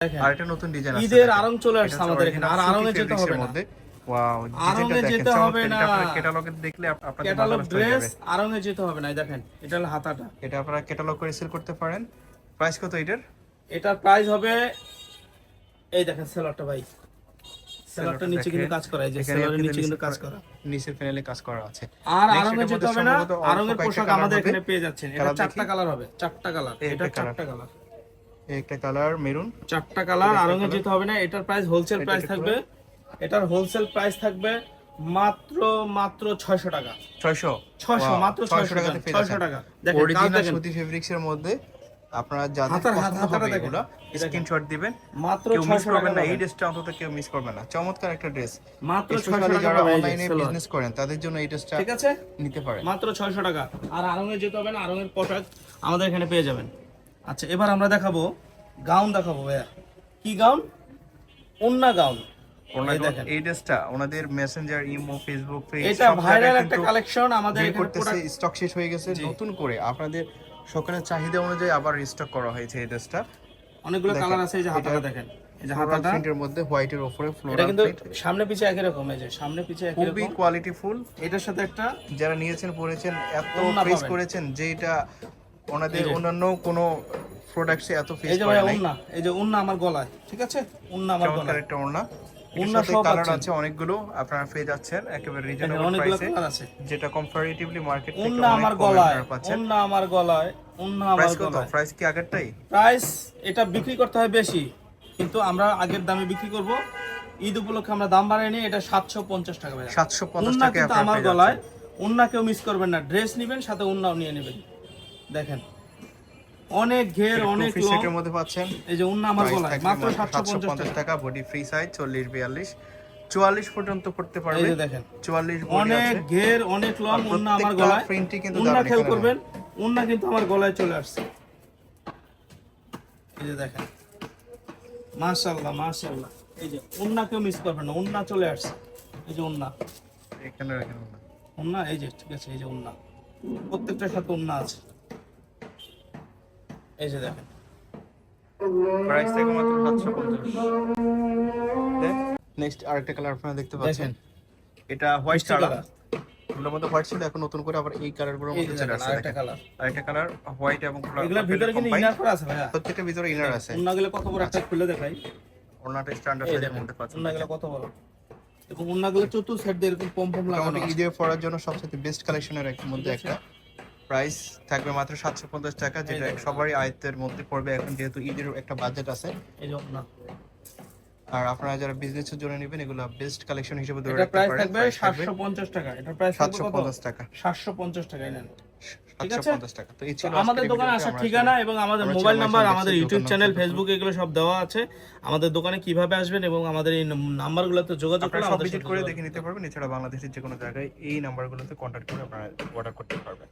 দেখেন নতুন ডিজাইন আছে ঈদের আরং চলে আসছে আমাদের এখানে আর original আরঙে যেতে হবে মধ্যে। ওয়াও আড়ংয়ে ডিজাইনটা যেতে হবে না। ক্যাটালগে দেখলে আপনাদের ক্যাটালগ ড্রেস যাবে আরঙে যেতে হবে না এই দেখেন এটা হলো হাতাটা। এটা আপনারা ক্যাটালগ করে সেল করতে পারেন। প্রাইস কত এটার? এটার প্রাইস হবে এই দেখেন সেলরটা ভাই। সেলরটা নিচে কিন্তু কাজ করা এই যে সেলরের কিন্তু নিচে কিন্তু কাজ করা- নিচের প্যানেলে কাজ করা আছে। আর Next আরঙে যেতে হবে না সম্ভবত অল্প পোশাক আমাদের এখানে পেয়ে যাচ্ছেন। এটা চারটা কালার হবে চারটা কালার এটা চারটা কালার একটা কালার মেরুন। চারটা কালার যেতে হবে না এটার প্রাইস হোলসেল প্রাইস থাকবে। এটার হোলসেল প্রাইস থাকবে মাত্র মাত্র ছয়শো টাকা। 600 ছয়শো মাত্র ছয়শো টাকা টাকাতে পেয়ে ছয়শো যাচ্ছেন টাকা। দেখেন অরিজিনাল সুতি ফেব্রিক্স এর মধ্যে আপনারা যাদের হাতার- পছন্দ হাতাটা হবে এগুলো স্ক্রিনশট দিবেন। মাত্র কেউ মিস ছয়শো করবেন টাকা না এই ড্রেসটা অন্তত কেউ মিস করবেন না। চমৎকার একটা ড্রেস মাত্র ছয়শো স্পেশালি টাকা যারা অনলাইনে বিজনেস করেন তাদের জন্য এই ড্রেসটা ঠিক আছে? নিতে পারেন। মাত্র ছয়শো টাকা। আর আরঙে যেতে হবে না আরঙের পোশাক আমাদের এখানে পেয়ে যাবেন। আচ্ছা এবার আমরা দেখাবো গাউন দেখাবো ভাইয়া। কি গাউন? ওন্না গাউন। এই ড্রেসটা ওনাদের মেসেঞ্জার ইমো ফেসবুক পেজ এটা ভাইরাল একটা কালেকশন আমাদের করতেছে স্টক শেষ হয়ে গেছে। নতুন করে আপনাদের সকলের চাহিদা অনুযায়ী আবার রিস্টক করা হয়েছে এই ড্রেসটা। অনেকগুলো দেখেন, কালার আছে এই যে হাতাটা দেখেন। এই যে হাতাটা। প্রিন্টের মধ্যে হোয়াইটের উপরে এটা কিন্তু সামনে পিছে একই রকম এই যে সামনে পিছে একই রকম। কোয়ালিটি ফুল এটার সাথে একটা যারা নিয়েছেন পড়েছেন এত করেছেন যে এটা ওনাদের অন্যান্য কোনো প্রোডাক্টসে এত ফেস এই যে উন্না এই যে উন্না আমার গলায় ঠিক আছে? উন্না আমার গলায়। একটা ওড়না ওড়না সব কালার আছে। অনেকগুলো আপনারা পেয়ে যাচ্ছেন একেবারে রিজনেবল অনেকগুলো প্রাইসে কালার আছে। যেটা কম্পারেটিভলি মার্কেট থেকে উন্না আমার গলায় উন্না আমার গলায় উন্না আমার প্রাইস কত? গলায়। প্রাইস কি আগেরটাই? প্রাইস এটা বিক্রি করতে হয় বেশি কিন্তু আমরা আগের দামে বিক্রি করব। ঈদ উপলক্ষে আমরা দাম বাড়াই নিই এটা সাতশো পঞ্চাশ টাকা ভাইয়া। 750 উন্না টাকায় কিন্তু আপনারা আমার গলায় উন্না কেউ মিস করবেন না। ড্রেস নেবেন সাথে উন্নাও নিয়ে নেবেন। দেখেন। অনেক ঘের অনেক লং সেটের মধ্যে পাচ্ছেন। এই যে উন্না আমার গলায় মাত্র মাত্র সাতশো পঞ্চাশ 750 টাকা। বডি ফ্রি সাইজ 40 42 44 পর্যন্ত করতে এই যে দেখেন 44 বডি অনেক ঘের অনেক লং উন্না আমার গলায়। প্রিন্টই কিন্তু উন্না দারুণ খেয়াল করবেন উন্না কিন্তু আমার গলায় চলে আসছে। এই যে দেখেন। মাশাআল্লাহ মাশাআল্লাহ। এই যে উন্না কেউ মিস করবেন না উন্না চলে আসছে। এই যে উন্না। এখানে রাখেন। উন্না এই যে ঠিক আছে এই যে উন্না। প্রত্যেকটার সাথে উন্না আছে। এই যে দেখেন। প্রাইস থেকে মাত্র 750 নেক্সট আরেকটা কালার আপনারা দেখতে পাচ্ছেন। এটা হোয়াইট কালার এগুলোর মধ্যে হোয়াইট ছিল এখন নতুন করে আবার এই কালারগুলোর এই যে মধ্যে চলে আসছে আরেকটা কালার আরেকটা কালার হোয়াইট এবং এগুলোর ভিতরে কিন্তু ইনার করা আছে ভাইয়া। প্রত্যেকটা ভিতরে ইনার আছে। উন্নাগুলো কত বড় একটা খুলে দেখাই। ওনাটা স্ট্যান্ডার্ড সাইজের মধ্যে পাচ্ছেন কত বড়। এবং উন্নাগুলো চতুর সাইড দিয়ে এরকম পম পম লাগানো। ঈদে পরার জন্য সবচেয়ে বেস্ট কালেকশনের এক মধ্যে একটা। প্রাইস থাকবে মাত্র সাতশো পঞ্চাশ টাকা যেটা। সবারই আয়ত্তের মধ্যে পড়বে। এখন যেহেতু ঈদের একটা বাজেট আছে। আর আপনারা যারা বিজনেসের জন্য নেবেন এগুলো বেস্ট কালেকশন হিসেবে ধরে এটা রাখতে প্রাইস থাকবে সাতশো পঞ্চাশ টাকা। এটা প্রাইস থাকবে সাতশো কত পঞ্চাশ টাকা। সাতশো পঞ্চাশ টাকায় নেন। ঠিক আছে? টাকা। তো এই ছিল আমাদের দোকানে আসার ঠিকানা এবং আমাদের মোবাইল নাম্বার আমাদের ইউটিউব চ্যানেল ফেসবুক এগুলো সব দেওয়া আছে। আমাদের দোকানে কীভাবে আসবেন এবং আমাদের এই নাম্বারগুলোতে যোগাযোগ করে আমাদের ভিজিট করে দেখে নিতে পারবেন। এছাড়া বাংলাদেশের যে কোনো জায়গায় এই নাম্বারগুলোতে কন্ট্যাক্ট করে আপনারা অর্ডার করতে পারবেন।